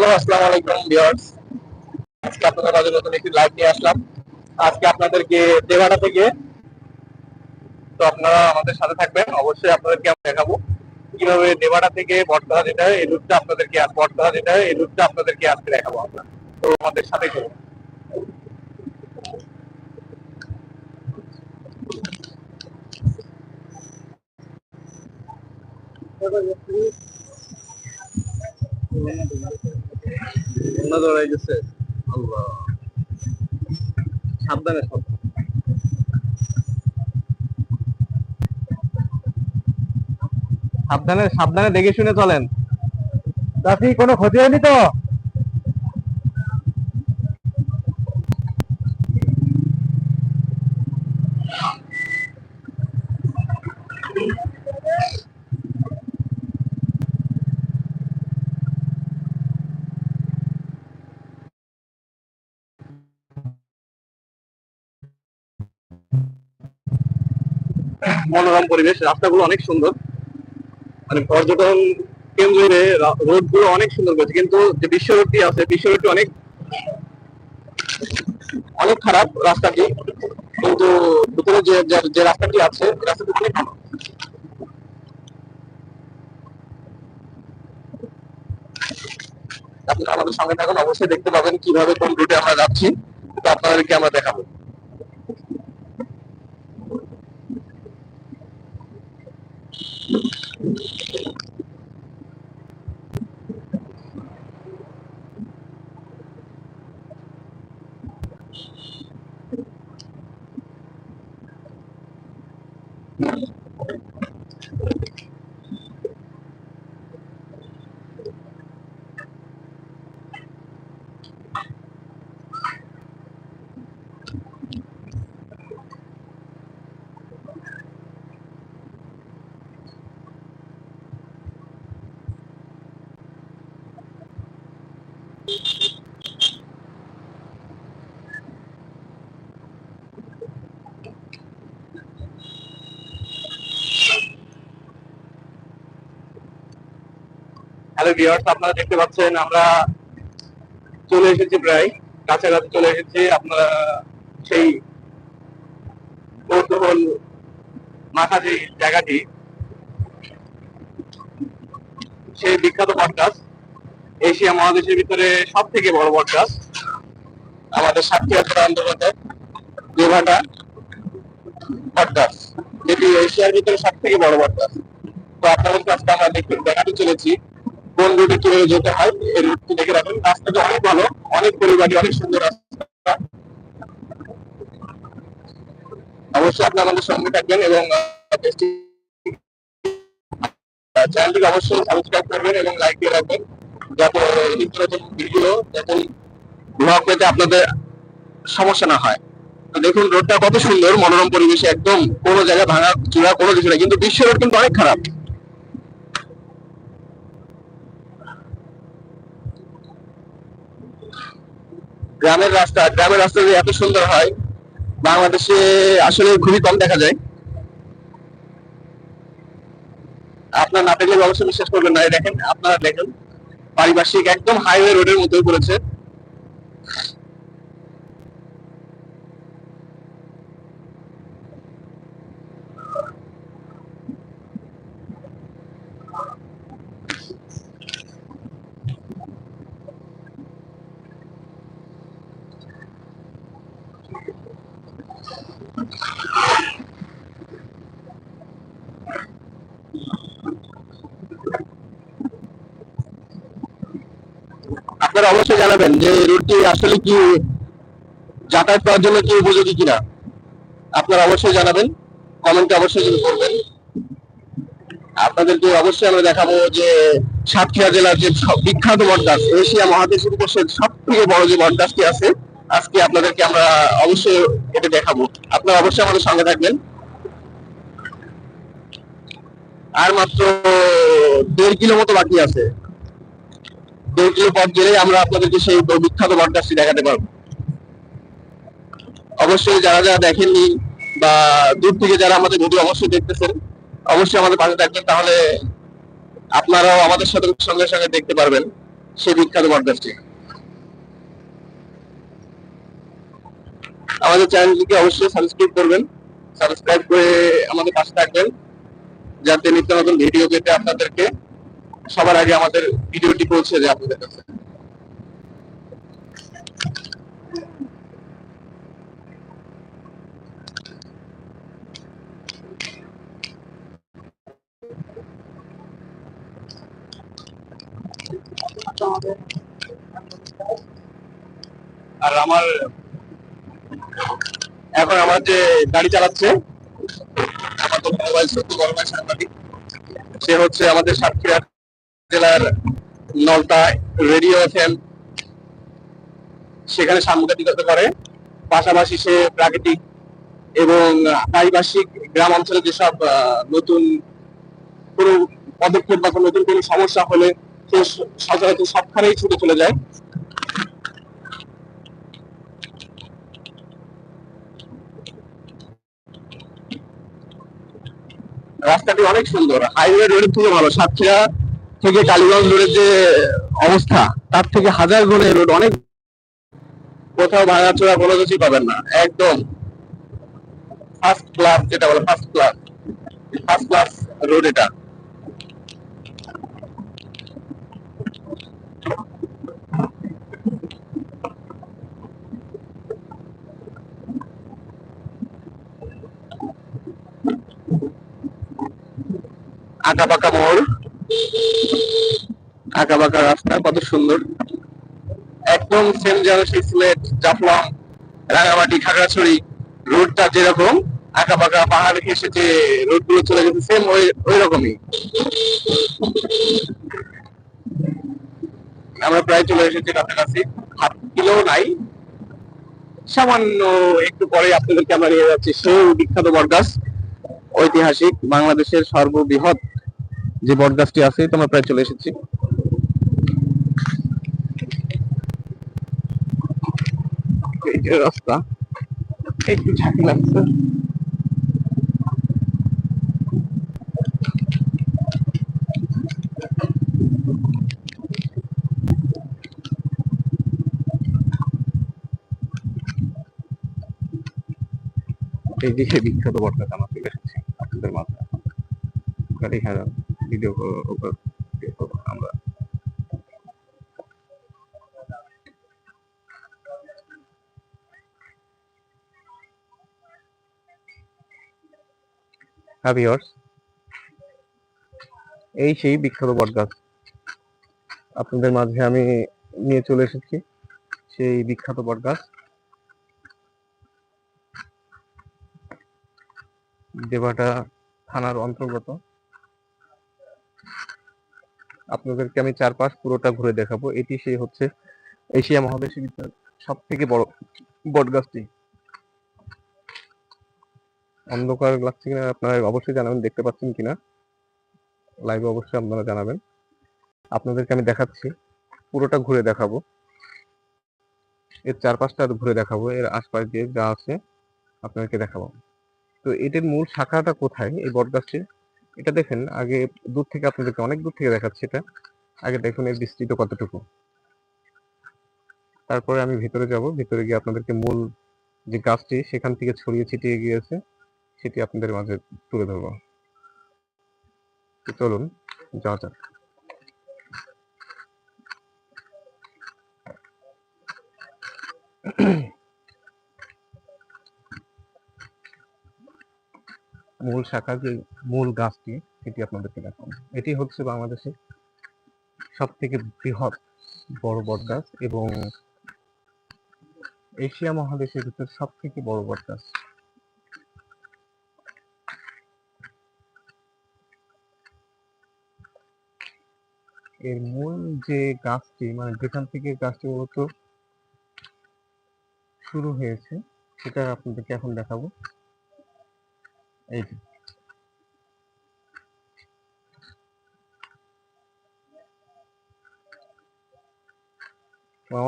Hello আসসালামু আলাইকুম viewers আজকে আপনাদের মাঝে নতুন একটি লাইভ নিয়ে আসলাম। আজকে আপনাদেরকে দেওয়ানা থেকে তো আপনারা আমাদের সাথে থাকবেন। অবশ্যই আপনাদেরকে আমি দেখাবো কীভাবে নেভাডা থেকে বটতলা যেতে হয়, এই রুটটা আপনাদেরকে আজ বটতলা যেতে হয়, এই রুটটা আপনাদেরকে আজকে দেখাবো আমরা। তো আমাদের সাথে চলুন। সাবধানে সব সাবধানে সাবধানে দেখে শুনে চলেন। তা চাষি কোনো ক্ষতি হয়নি তো? মনোরম পরিবেশ, রাস্তাগুলো অনেক সুন্দর। মানে পর্যটন কেন্দ্রে রোডগুলো অনেক সুন্দর করেছে। কিন্তু যে বিশ্ব রোডটি আছে, বিশ্ব রোডটি অনেক অনেক খারাপ রাস্তাটি। কিন্তু ভিতরে যে, যে- রাস্তাটি আছে রাস্তাটি অনেক ভালো। আপনারা আমাদের সঙ্গে থাকুন, অবশ্যই দেখতে পাবেন কীভাবে কোন রুটে আমরা যাচ্ছি। আপনাদেরকে আমরা দেখাবো। আপনারা দেখতে পাচ্ছেন, আমরা চলে এসেছি প্রায়, কাছাকাছি চলে এসেছি, আপনারা সেই কৌতূহল মাথা যে জায়গাটি, সেই বিখ্যাত বটগাছ এশিয়া মহাদেশের ভিতরে সব থেকে বড় বটগাছ আমাদের জেলার অন্তর্গত দেভাটা বটগাছ যেটি এশিয়ার ভিতরে সব থেকে বড় বটগাছ তো আপনাদের কাছে আমরা দেখতে দেখাতে চলেছি। কোন রুটে কীভাবে যেতে হয়, এই রুটটি দেখে রাখবেন রাস্তাটা অনেক ভালো, অনেক পরিবারই অনেক সুন্দর রাস্তা। অবশ্যই আপনি আমাদের সঙ্গে থাকবেন এবং চ্যানেলটিকে অবশ্যই সাবস্ক্রাইব করবেন এবং লাইক দিয়ে রাখবেন। যাতে নিত্য নতুন ভিডিও, যাতে ব্লগ পেতে আপনাদের সমস্যা না হয়। দেখুন রোডটা কত সুন্দর, মনোরম পরিবেশে একদম কোনো জায়গায় ভাঙা, চূড়া কোনো কিছু নেই, কিন্তু বিশ্ব রোড কিন্তু অনেক খারাপ। গ্রামের রাস্তা গ্রামের রাস্তা যে এত সুন্দর হয়, বাংলাদেশে আসলে খুবই কম দেখা যায়। আপনার না দেখলে অবশ্যই বিশ্বাস করবেন না দেখেন, আপনারা দেখেন, পারিপার্শ্বিক একদম হাইওয়ে রোডের মধ্যে করেছে আপনারা অবশ্যই জানাবেন যে রুটটি আসলে কি যাতায়াত করার জন্য কি উপযোগী কিনা। আপনারা অবশ্যই জানাবেন, কমেন্টে অবশ্যই যদি করবেন। আপনাদেরকে অবশ্যই আমরা দেখাবো যে সাতক্ষীরা জেলার যে বিখ্যাত বটগাছ, এশিয়া মহাদেশের উপর সব থেকে বড় যে বটগাছটি আছে, আজকে আপনাদেরকে আমরা অবশ্যই এটা দেখাবো। আপনারা অবশ্যই আমাদের সঙ্গে থাকবেন। আর মাত্র দেড় কিলো মতো বাকি আছে। দেড় কিলো পথ গেলে আমরা আপনাদেরকে সেই বিখ্যাত বটগাছটি দেখাতে পারব। অবশ্যই যারা যারা দেখেননি বা দূর থেকে যারা আমাদের ভিডিও অবশ্যই দেখতেছেন, অবশ্যই আমাদের পাশে থাকবেন, তাহলে আপনারাও আমাদের সাথে সঙ্গে সঙ্গে দেখতে পারবেন সেই বিখ্যাত বটগাছটি আমাদের চ্যানেলটিকে অবশ্যই সাবস্ক্রাইব করবেন সাবস্ক্রাইব করে আমাদের পাশে থাকবেন, যাতে নিত্য নতুন ভিডিও পেতে আপনাদেরকে সবার আগে আমাদের ভিডিওটি পৌঁছে যায় আপনাদের কাছে। আর আমার এখন আমার যে গাড়ি চালাচ্ছে, আমার তো মোবাইল সত্যি ভাই সাংবাদিক, সে হচ্ছে আমাদের সাতক্ষীরা জেলার নলতা রেডিও এফএম সেখানে সাংবাদিকতা করে পাশাপাশি সে প্রাকৃতিক এবং পারিপার্শ্বিক গ্রাম অঞ্চলে যেসব নতুন কোনো পদক্ষেপ বা নতুন কোনো সমস্যা হলে সে সচরাচর সবখানেই ছুটে চলে যায়। রাস্তাটি অনেক সুন্দর। হাইওয়ে রোডের থেকে ভালো। সাতক্ষীরা থেকে কালীগঞ্জ রোডের যে অবস্থা, তার থেকে হাজার গুণে রোড, অনেক কোথাও ভাঙাচোরা কোনো কিছুই পাবেন না, একদম ফার্স্ট ক্লাস যেটা বলে first class first class road এটা। আঁকা বাঁকা মোড়। আঁকা বাঁকা রাস্তা, কত সুন্দর। একদম সেম যেন সেই সিলেট, জাফলং, রাঙামাটি, খাগড়াছড়ি রোডটা যেরকম আঁকা পাহাড় ঘেসে যে রোডগুলো চলে গেছে সেম ওই ওই রকমই। আমরা প্রায় চলে এসেছি কাছাকাছি। হাফ কিলো নাই। সামান্য একটু পরে আপনাদেরকে আমরা নিয়ে যাচ্ছি সেই বিখ্যাত বটগাছ। ঐতিহাসিক বাংলাদেশের সর্ববৃহৎ যে বটগাছটি আছে, তো আমরা প্রায় চলে এসেছি। রাস্তা, একটু ঝাঁকি লাগছে। এই যে বিখ্যাত বটগাছ আমরা চলে এসেছি আপনাদের মাঝে গাড়ি ভিডিও আমরা। হ্যাঁ এই সেই বিখ্যাত বটগাছ আপনাদের মাঝে আমি নিয়ে চলে এসেছি সেই বিখ্যাত বটগাছ দেবাটা থানার অন্তর্গত। আপনাদেরকে আমি চারপাশ পুরোটা ঘুরে দেখাবো। এটি সেই হচ্ছে এশিয়া মহাদেশের সব থেকে বড় বটগাছটি অন্ধকার লাগছে কিনা আপনারা অবশ্যই জানাবেন, দেখতে পাচ্ছেন কিনা? লাইভে অবশ্যই আপনারা জানাবেন। আপনাদেরকে আমি দেখাচ্ছি, পুরোটা ঘুরে দেখাবো। এর চারপাশটা ঘুরে দেখাবো, এর আশপাশ দিয়ে যা আছে আপনাদেরকে দেখাবো। তো এটির মূল শাখাটা কোথায়? এই বটগাছটির এটা দেখেন, আগে দূর থেকে আপনাদেরকে অনেক দূর থেকে দেখাচ্ছি এটা। আগে দেখুন এর বিস্তৃত কতটুকু। তারপরে আমি ভিতরে যাব, ভিতরে গিয়ে আপনাদেরকে মূল যে গাছটি, সেখান থেকে ছড়িয়ে ছিটিয়ে গিয়েছে, সেটি আপনাদের মাঝে তুলে ধরবো। চলুন, যাওয়া যাক। মূল শাখার যে মূল গাছটি, সেটি আপনাদেরকে দেখাবো। এটি হচ্ছে বাংলাদেশের সব থেকে বৃহৎ বড় বট গাছ এবং এশিয়া মহাদেশের ভিতর সব থেকে বড় বট গাছ। এর মূল যে গাছটি মানে যেখান থেকে গাছটি মূলত শুরু হয়েছে, সেটা আপনাদেরকে এখন দেখাবো। এই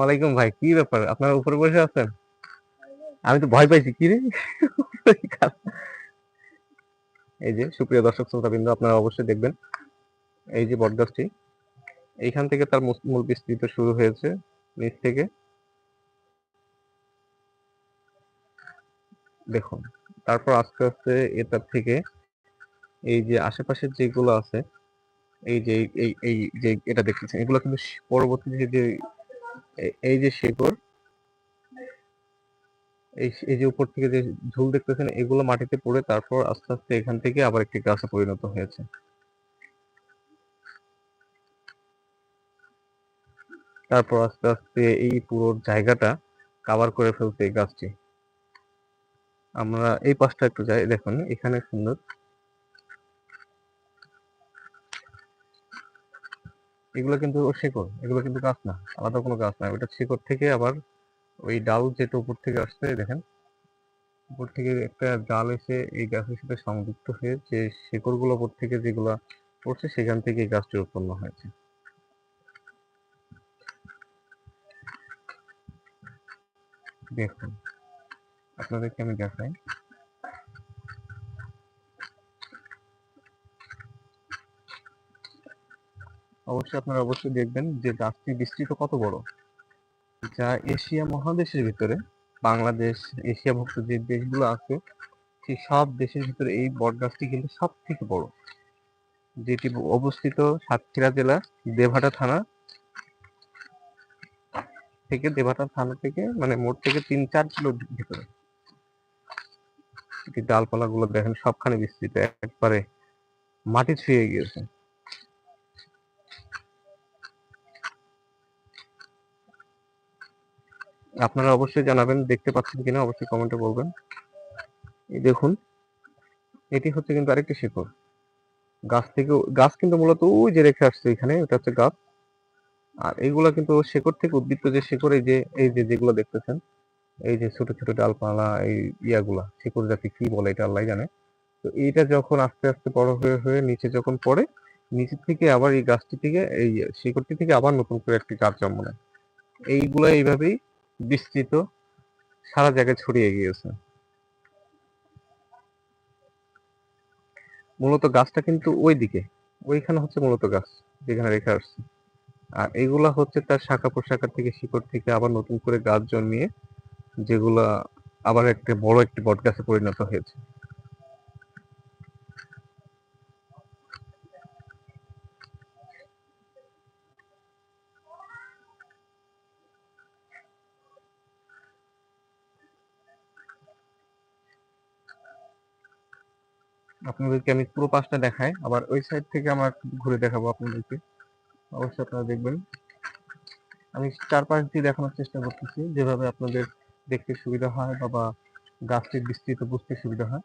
আলাইকুম ভাই, কি ব্যাপার? আপনারা উপরে বসে আছেন? আমি তো ভয় পাইছি, কি রে? এই যে সুপ্রিয় দর্শক শ্রোতাবৃন্দ, আপনারা অবশ্যই দেখবেন এই যে বটগাছটি। এইখান থেকে তার মূল বিস্তৃত শুরু হয়েছে, নিচ থেকে। দেখুন। তারপর আস্তে আস্তে এটার থেকে এই যে আশেপাশের যেগুলো আছে, এই যে, এই- এই যে এটা দেখতেছেন, এগুলো কিন্তু পরবর্তীতে যে এই যে শেকড়, এই এই যে উপর থেকে যে ঝুল দেখতেছেন, এগুলো মাটিতে পড়ে তারপর আস্তে আস্তে এখান থেকে আবার একটি গাছে পরিণত হয়েছে। তারপর আস্তে আস্তে এই পুরো জায়গাটা কাভার করে ফেলছে এই গাছটি। আমরা এই পাশটা একটু যাই, দেখুন, এখানে সুন্দর। এগুলো কিন্তু শেকড়, এগুলো কিন্তু গাছ না, আলাদা কোনো গাছ না, ওইটা শেকড় থেকে আবার ওই ডাল যেটা উপর থেকে আসছে দেখেন। উপর থেকে একটা ডাল এসে এই গাছের সাথে সংযুক্ত হয়ে যে শেকড়গুলো উপর থেকে যেগুলা পড়ছে, সেখান থেকে এই গাছটি উৎপন্ন হয়েছে। দেখুন আপনাদেরকে আমি দেখাই। অবশ্যই আপনারা অবশ্যই দেখবেন যে গাছটি বিস্তৃত কত বড়? যা এশিয়া মহাদেশের ভিতরে, বাংলাদেশ, এশিয়াভুক্ত যে দেশগুলো আছে সেই সব দেশের ভিতরে এই বট গাছটি কিন্তু সব থেকে বড়। যেটি অবস্থিত সাতক্ষীরা জেলা, দেভাটা থানা থেকে, দেভাটা থানা থেকে মানে মোট থেকে তিন চার কিলো ভিতরে। ডালপালা গুলো দেখেন সবখানে বিস্তৃত, একবারে মাটি ছুঁয়ে গিয়েছে। আপনারা অবশ্যই জানাবেন, দেখতে পাচ্ছেন কিনা, অবশ্যই কমেন্টে বলবেন। দেখুন, এটি হচ্ছে কিন্তু আরেকটি শিকড়। গাছ থেকে, গাছ কিন্তু মূলত ওই যে রেখে আসছে এখানে, এটা হচ্ছে গাছ। আর এইগুলা কিন্তু শেকড় থেকে উদ্বৃত্ত যে শেকড়, এই যে এই যে যেগুলো দেখতেছেন এই যে ছোট ছোট ডালপালা, এই ইয়াগুলা, শেকড় জাতি কি বলে এটা আল্লাহ জানে। তো এইটা যখন আস্তে আস্তে বড় হয়ে হয়ে নিচে যখন পড়ে, নিচে থেকে আবার এই গাছটি থেকে, এই শিকড়টি থেকে আবার নতুন করে একটি গাছ জন্ম নেয়। এইগুলা এইভাবেই বিস্তৃত, সারা জায়গায় ছড়িয়ে গিয়েছে। মূলত গাছটা কিন্তু ওই দিকে ওইখানে হচ্ছে মূলত গাছ, যেখানে রেখে আসছে। আর এইগুলা হচ্ছে তার শাখা প্রশাখা থেকে, শিকড় থেকে আবার নতুন করে গাছ জন্মিয়ে যেগুলা আবার একটা বড় একটি গাছে পরিণত হয়েছে। আপনাদেরকে আমি পুরো পাশটা দেখাই, আবার ওই সাইড থেকে আমার ঘুরে দেখাবো আপনাদেরকে। অবশ্যই আপনারা দেখবেন। আমি চারপাশ দিয়ে দেখানোর চেষ্টা করতেছি, যেভাবে আপনাদের দেখতে সুবিধা হয় বা গাছটির বিস্তৃত বুঝতে সুবিধা হয়।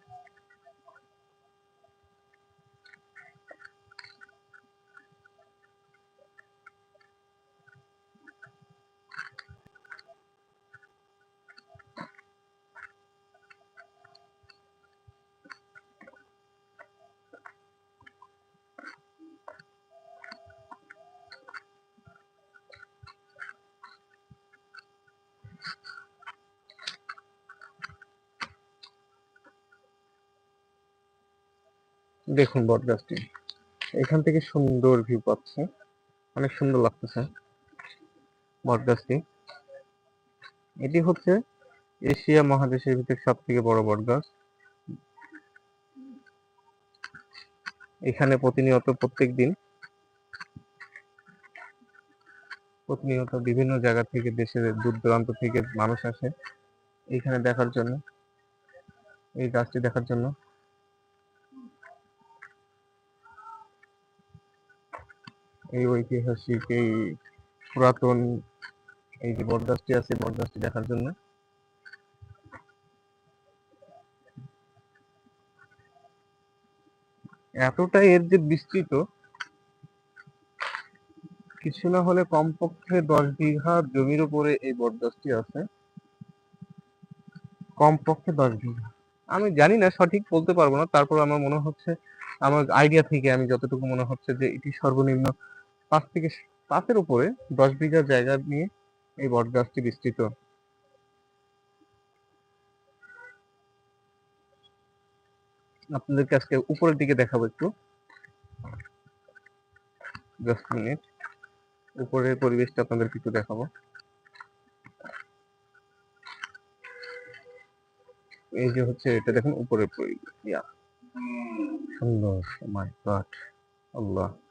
দেখুন বট গাছটি। এখান থেকে সুন্দর ভিউ পাচ্ছে। অনেক সুন্দর লাগতেছে বট গাছটি। এটি হচ্ছে এশিয়া মহাদেশের ভিতরে সব থেকে বড় বট গাছ। এখানে প্রতিনিয়ত প্রত্যেক দিন প্রতিনিয়ত বিভিন্ন জায়গা থেকে, দেশের দূর দূরান্ত থেকে মানুষ আসে এখানে দেখার জন্য, এই গাছটি দেখার জন্য। এই ঐতিহাসিক এই পুরাতন এই যে বটগাছটি আছে বটগাছটি দেখার জন্য। এতটাই এর যে বিস্তৃত, কিছু না হলে কমপক্ষে দশ বিঘা জমির উপরে এই বটগাছটি আছে। কমপক্ষে দশ বিঘা। আমি জানি না, সঠিক বলতে পারব না। তারপর আমার মনে হচ্ছে, আমার আইডিয়া থেকে আমি যতটুকু মনে হচ্ছে যে এটি সর্বনিম্ন পাঁচ থেকে পাঁচের উপরে দশ বিঘা জায়গা নিয়ে এই বট গাছটি বিস্তৃত। আপনাদেরকে আজকে উপরের দিকে দেখাবো একটু। জাস্ট মিনিট উপরের পরিবেশটা আপনাদেরকে একটু দেখাবো। এই যে হচ্ছে, এটা দেখুন উপরের পরিবেশ। ইয়া। সুন্দর মাই গড আল্লাহ।